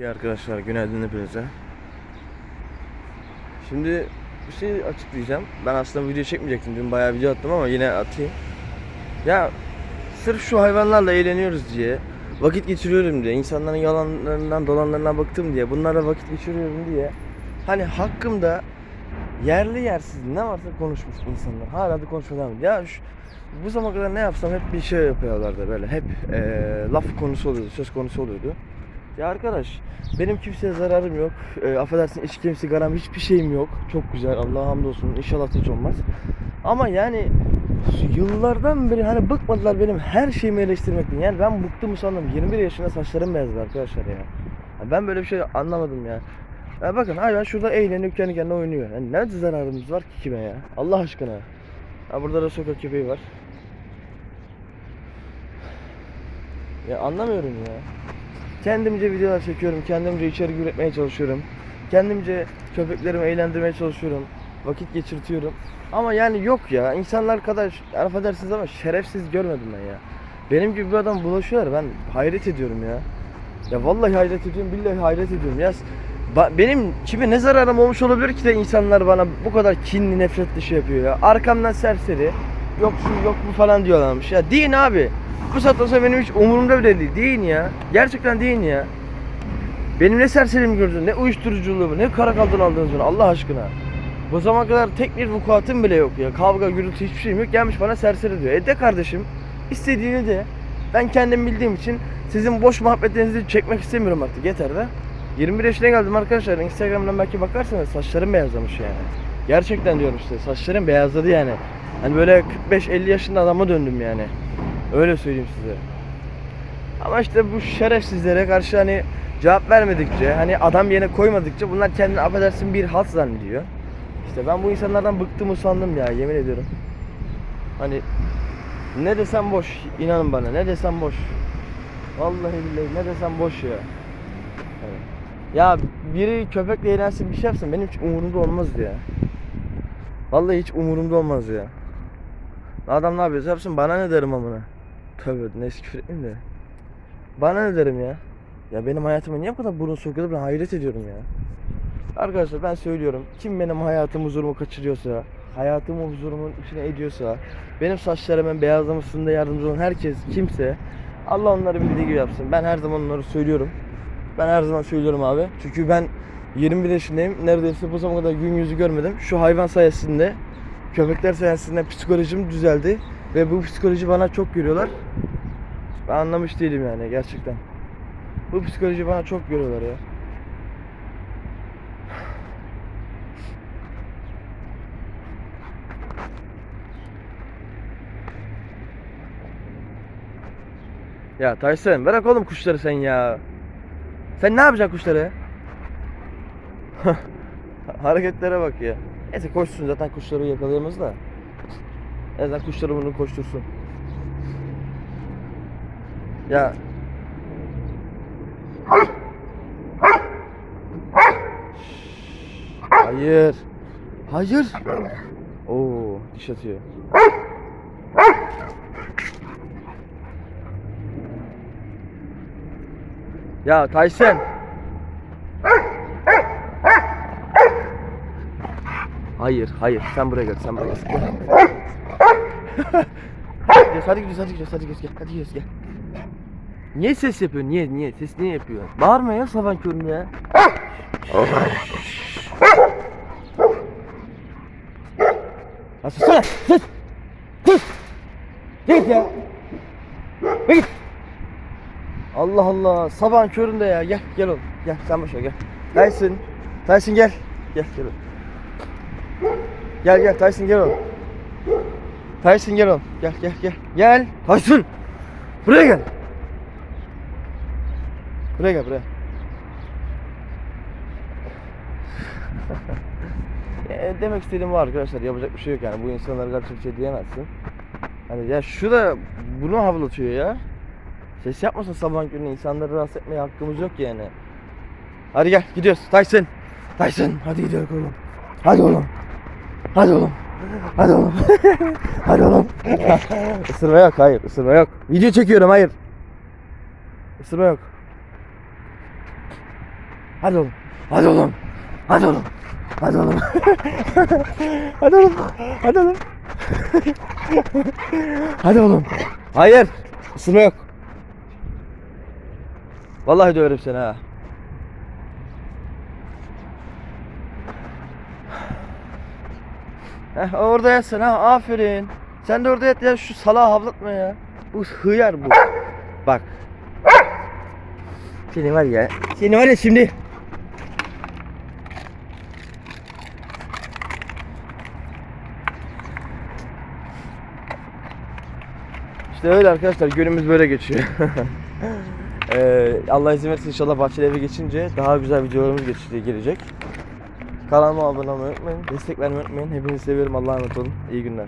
Peki arkadaşlar günaydın hepinize. Şimdi bir şey açıklayacağım. Ben aslında video çekmeyecektim. Dün bayağı video attım ama yine atayım. Ya sırf şu hayvanlarla eğleniyoruz diye, vakit geçiriyorum diye, insanların yalanlarından dolanlarına baktım diye, bunlarla vakit geçiriyorum diye. Hani hakkımda yerli yersiz ne varsa konuşmuş insanlar. Hala da ediyor. Ya şu, bu zamana kadar ne yapsam hep bir şey yapıyorlardı böyle. Hep eee, laf konusu oluyordu, söz konusu oluyordu. Ya arkadaş benim kimseye zararım yok. E, affedersin içkim sigaram hiçbir şeyim yok. Çok güzel Allah'a hamdolsun. İnşallah hiç olmaz. Ama yani yıllardan beri hani bıkmadılar benim her şeyimi eleştirmekten. Yani ben bıktım sandım. 21 yaşında saçlarım beyazdı arkadaşlar ya. Ya Ben böyle bir şey anlamadım ya. Ya bakın hayvan şurada eğleniyor kendi kendine oynuyor. Yani ne zararımız var ki kime ya? Allah aşkına. Ha burada da sokak köpeği var. Ya anlamıyorum ya. Kendimce videolar çekiyorum, kendimce içerik üretmeye çalışıyorum. Kendimce köpeklerimi eğlendirmeye çalışıyorum. Vakit geçirtiyorum. Ama yani yok ya. insanlar kadar affedersiniz ama şerefsiz görmedim ben ya. Benim gibi bir adam bulaşıyorlar. Ben hayret ediyorum ya. Ya vallahi hayret ediyorum, billahi hayret ediyorum. Ya benim kime ne zararım olmuş olabilir ki de insanlar bana bu kadar kinli, nefretli şey yapıyor ya. Arkamdan serseri, yok şu yok bu falan diyorlarmış. Ya deyin abi. Saatten sonra benim hiç umurumda bile değil. Deyin ya. Gerçekten deyin ya. Benim ne serserimi gördün, ne uyuşturuculuğumu, ne karakoldan aldınız beni Allah aşkına. Bu zamana kadar tek bir vukuatım bile yok ya. Kavga, gürültü hiçbir şeyim yok. Gelmiş bana serseri diyor. E de kardeşim. istediğini de. Ben kendim bildiğim için sizin boş muhabbetlerinizi çekmek istemiyorum artık. Yeter de. 21 yaşına geldim arkadaşlar. Instagram'dan belki bakarsanız saçlarım beyazlamış yani. Gerçekten diyorum işte. Saçlarım beyazladı yani. Hani böyle 45-50 yaşında adama döndüm yani. Öyle söyleyeyim size. Ama işte bu şerefsizlere karşı hani cevap vermedikçe, hani adam yerine koymadıkça bunlar kendini affedersin bir halt zannediyor. İşte ben bu insanlardan bıktım usandım ya yemin ediyorum. Hani ne desem boş, inanın bana ne desem boş. Vallahi billahi ne desem boş ya. Evet. Ya biri köpekle eğlensin bir şey yapsın benim hiç umurumda olmazdı ya. Vallahi hiç umurumda olmaz ya. Adam ne yapıyorsa yapsın bana ne derim amına. Tövbe neyse küfür etmeyeyim de. Bana ne derim ya? Ya benim hayatıma niye bu kadar burun sokuyorlar ben hayret ediyorum ya. Arkadaşlar ben söylüyorum. Kim benim hayatım huzurumu kaçırıyorsa, hayatımı huzurumun içine ediyorsa, benim saçlarımın beyazlamasında yardımcı olan herkes kimse Allah onları bildiği gibi yapsın. Ben her zaman onları söylüyorum. Ben her zaman söylüyorum abi. Çünkü ben 21 yaşındayım. Neredeyse bu zamana kadar gün yüzü görmedim. Şu hayvan sayesinde, köpekler sayesinde psikolojim düzeldi. Ve bu psikoloji bana çok görüyorlar. Ben anlamış değilim yani gerçekten. Bu psikoloji bana çok görüyorlar ya. Ya Tyson bırak oğlum kuşları sen ya. Sen ne yapacaksın kuşları? Hareketlere bak ya. Neyse koşsun zaten kuşları yakalayamaz da. En azından kuşları bunu koştursun. Ya. Hayır. Hayır. Oo, diş atıyor. Ya Tyson. Hayır, hayır. Sen buraya gel, sen buraya gel. Gidiyoruz, hadi gidiyoruz, hadi gidiyoruz, hadi gidiyoruz, gel, hadi gidiyoruz, gel. Niye ses yapıyorsun? Niye, niye? Ses niye yapıyor? Bağırma ya sabah köründe ya. Ya sussana, sus! Sus! Git ya! Git! Allah Allah, sabahın köründe ya. Gel, gel oğlum. Gel, sen ver, gel. Tyson, Tyson gel. Gel, gel oğlum. Gel, gel, Tyson gel oğlum. Tyson gel oğlum. Gel, gel, gel. Gel. Tyson! Buraya gel. Buraya gel, buraya. E, demek istediğim bu arkadaşlar yapacak bir şey yok yani bu insanlara karşı bir şey diyemezsin. Hani ya şu da bunu havlatıyor ya. Ses yapmasın sabah günü insanları rahatsız etmeye hakkımız yok yani. Hadi gel gidiyoruz Tyson. Tyson hadi gidiyoruz oğlum. Hadi oğlum. Hadi oğlum. Hadi oğlum. hadi oğlum. Isırma yok hayır ısırma yok. Video çekiyorum hayır. Isırma yok. Hadi oğlum. Hadi oğlum. Hadi oğlum. Hadi oğlum. Hadi oğlum. Hadi oğlum. Hadi oğlum. Hayır. Isırma yok. Vallahi döverim seni ha. Heh, orada yatsın ha. Aferin. Sen de orada yat ya. Şu salağı havlatma ya. Bu hıyar bu. Bak. Seni var ya. Seni var ya şimdi. İşte öyle arkadaşlar günümüz böyle geçiyor. Ee, Allah izin verirse inşallah bahçeli eve geçince daha güzel videolarımız geç- gelecek. Kanalıma abone olmayı unutmayın. Destek vermeyi unutmayın. Hepinizi seviyorum. Allah'a emanet olun. İyi günler.